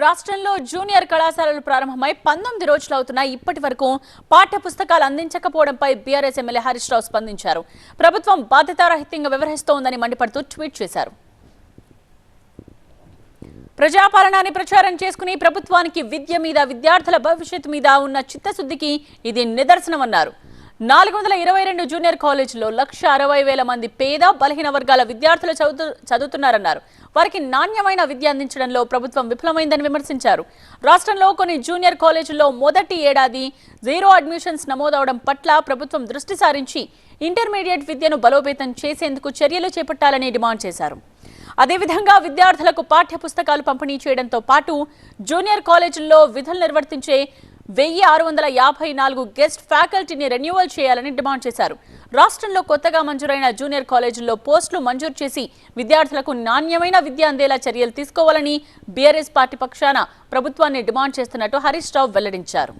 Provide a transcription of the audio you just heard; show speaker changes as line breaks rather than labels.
రాష్ట్రంలో జూనియర్ కళాశాలలు ప్రారంభమై పంతొమ్మిది రోజులు అవుతున్నా ఇప్పటి వరకు పాఠ్య పుస్తకాలు అందించకపోవడంపై బీఆర్ఎస్ ఎమ్మెల్యే హరీష్ రావు స్పందించారు. ప్రభుత్వం బాధ్యతారహితంగా వ్యవహరిస్తోందని మండిపడుతూ ట్వీట్ చేశారు. ప్రజాపాలనాన్ని ప్రచారం చేసుకుని ప్రభుత్వానికి విద్య మీద విద్యార్థుల భవిష్యత్తు మీద ఉన్న చిత్తశుద్ధికి ఇది నిదర్శనమన్నారు. నాలుగు వందల ఇరవై రెండు జూనియర్ కాలేజీలో లక్ష అరవై వేల మంది పేద బలహీన వర్గాల విద్యార్థులు చదువు చదువుతున్నారన్నారు. వారికి నాణ్యమైన విద్య అందించడంలో ప్రభుత్వం విఫలమైందని విమర్శించారు. రాష్ట్రంలో కొన్ని జూనియర్ కాలేజీల్లో మొదటి ఏడాది జీరో అడ్మిషన్స్ నమోదవడం పట్ల ప్రభుత్వం దృష్టి సారించి ఇంటర్మీడియట్ విద్యను బలోపేతం చేసేందుకు చర్యలు చేపట్టాలని డిమాండ్ చేశారు. అదేవిధంగా విద్యార్థులకు పాఠ్య పుస్తకాలు పంపిణీ చేయడంతో పాటు జూనియర్ కాలేజీల్లో విధులు నిర్వర్తించే వెయ్యి ఆరు వందల యాభై నాలుగు గెస్ట్ ఫ్యాకల్టీని రెన్యువల్ చేయాలని డిమాండ్ చేశారు. రాష్ట్రంలో కొత్తగా మంజూరైన జూనియర్ కాలేజీల్లో పోస్టులు మంజూరు చేసి విద్యార్థులకు నాణ్యమైన విద్య అందేలా చర్యలు తీసుకోవాలని బీఆర్ఎస్ పార్టీ పక్షాన ప్రభుత్వాన్ని డిమాండ్ చేస్తున్నట్టు హరీష్ రావు వెల్లడించారు.